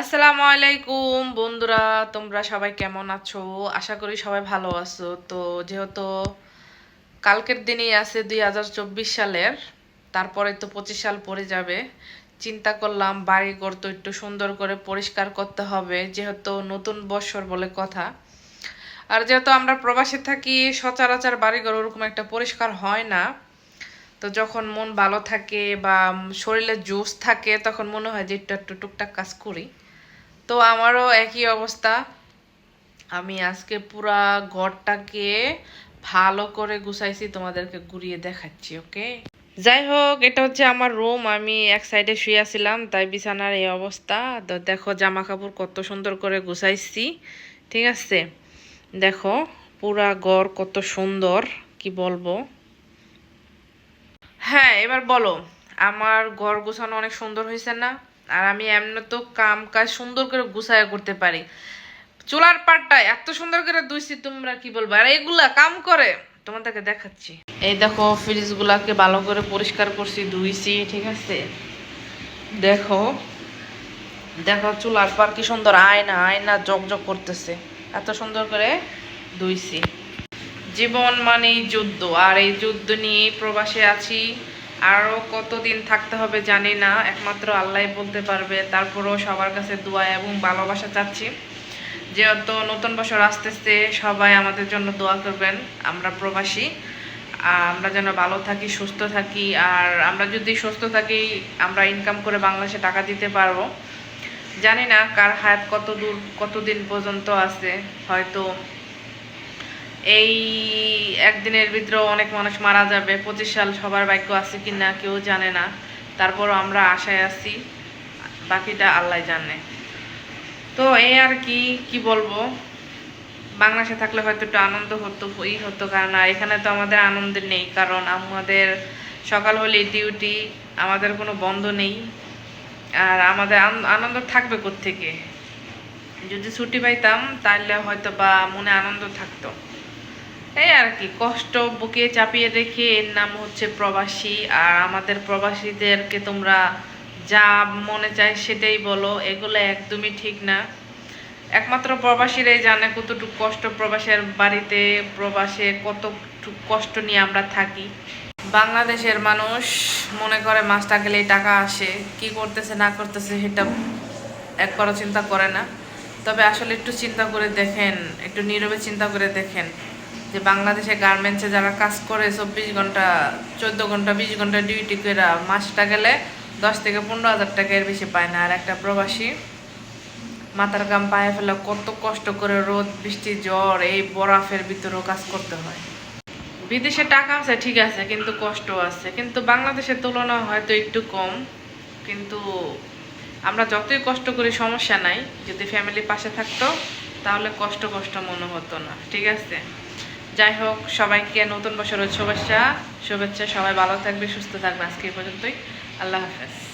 আসসালামু আলাইকুম, বন্ধুরা, তোমরা সবাই কেমন আছো? আশা করি সবাই ভালো আছো। তো যেহেতু কালকের দিনেই আছে দুই হাজার চব্বিশ সালের, তারপরে তো পঁচিশ সাল পড়ে যাবে। চিন্তা করলাম বাড়িঘর তো একটু সুন্দর করে পরিষ্কার করতে হবে, যেহেতু নতুন বৎসর বলে কথা। আর যেহেতু আমরা প্রবাসে থাকি, সচরাচর বাড়িঘর ওরকম একটা পরিষ্কার হয় না। তো যখন মন ভালো থাকে বা শরীরে জোশ থাকে, তখন মনে হয় যে একটু একটু টুকটাক কাজ করি। তো আমারও একই অবস্থা। আমি আজকে পুরা ঘরটাকে ভালো করে গুছাইছি, তোমাদেরকে ঘুরিয়ে দেখাচ্ছি, ওকে? যাই হোক, এটা হচ্ছে আমার রুম, আমি এক সাইডে শুয়েছিলাম তাই বিছানার এই অবস্থা। তো দেখো জামা কাপড় কত সুন্দর করে গুছাইছি, ঠিক আছে? দেখো, পুরা ঘর কত সুন্দর, কি বলব? হ্যাঁ এবার বলো, আমার ঘর গোছানো অনেক সুন্দর হয়েছে না? আর আমি এমনি তো কাম কাজ সুন্দর করে গুছায় করতে পারি। চুলার পাটটা এত সুন্দর করে ধুইছি, তোমরা কি বলব? আর এগুলা কাম করে? তোমাদেরকে দেখাচ্ছি। এই দেখো ফ্রিজ গুলাকে ভালো করে পরিষ্কার করছি, ধুইছি, ঠিক আছে? দেখো দেখো চুলার পার কি সুন্দর, আয়না আয়না জকজক করতেছে। এত সুন্দর করে ধুইছি। জীবন মানেই যুদ্ধ, আর এই যুদ্ধ নিয়ে প্রবাসে আছি। আরও কতদিন থাকতে হবে জানি না, একমাত্র আল্লাহ বলতে পারবে। তারপরেও সবার কাছে দোয়া এবং ভালোবাসা চাচ্ছি। যেহেতু নতুন বছর আসতেছে, সবাই আমাদের জন্য দোয়া করবেন। আমরা প্রবাসী, আমরা যেন ভালো থাকি, সুস্থ থাকি, আর আমরা যদি সুস্থ থাকি, আমরা ইনকাম করে বাংলাদেশে টাকা দিতে পারব। জানি না কার হায়াত কত দূর, কতদিন পর্যন্ত আছে, হয়তো এই একদিনের ভিতরে অনেক মানুষ মারা যাবে, পঁচিশ সাল সবার ভাগ্য আছে কি না কেউ জানে না। তারপরও আমরা আশায় আছি, বাকিটা আল্লাহ জানে। তো এই আর কি কি বলব? বাংলাদেশে থাকলে হয়তো একটু আনন্দ হতো, ই হতো, কারণ আর এখানে তো আমাদের আনন্দ নেই, কারণ আমাদের সকাল হলে ডিউটি আমাদের কোনো বন্ধ নেই। আর আমাদের আনন্দ থাকবে থেকে যদি ছুটি পাইতাম তাহলে হয়তো বা মনে আনন্দ থাকতো। এই আর কি, কষ্ট বুকে চাপিয়ে রেখে এর নাম হচ্ছে প্রবাসী। আর আমাদের প্রবাসীদেরকে তোমরা যা মনে চায় সেটাই বলো, এগুলো একদমই ঠিক না। একমাত্র প্রবাসীরাই জানে কতটুকু কষ্ট প্রবাসের বাড়িতে, প্রবাসে কতটুকু কষ্ট নিয়ে আমরা থাকি। বাংলাদেশের মানুষ মনে করে মাছটা গেলেই টাকা আসে, কি করতেছে, না করতেছে সেটা একবারও চিন্তা করে না। তবে আসলে একটু চিন্তা করে দেখেন, একটু নীরবে চিন্তা করে দেখেন। যে বাংলাদেশে গার্মেন্টসে যারা কাজ করে চব্বিশ ঘণ্টা, চোদ্দ ঘণ্টা, বিশ ঘণ্টা ডিউটি করে মাসটা গেলে দশ থেকে পনেরো হাজার টাকা এর বেশি পায় না। আর একটা প্রবাসী মাথার গাম পায়ে ফেলে কত কষ্ট করে রোদ, বৃষ্টি, জ্বর এই বরফের ভিতরেও কাজ করতে হয়। বিদেশে টাকা আছে, ঠিক আছে, কিন্তু কষ্ট আছে। কিন্তু বাংলাদেশের তুলনা হয়তো একটু কম। কিন্তু আমরা যতই কষ্ট করি, সমস্যা নাই। যদি ফ্যামিলি পাশে থাকতো, তাহলে কষ্ট কষ্ট মনে হতো না। ঠিক আছে? যাই হোক, সবাইকে নতুন বছরের শুভেচ্ছা। শুভেচ্ছা, সবাই ভালো থাকবে, সুস্থ থাকবে আজকে পর্যন্তই। আল্লাহ হাফেজ।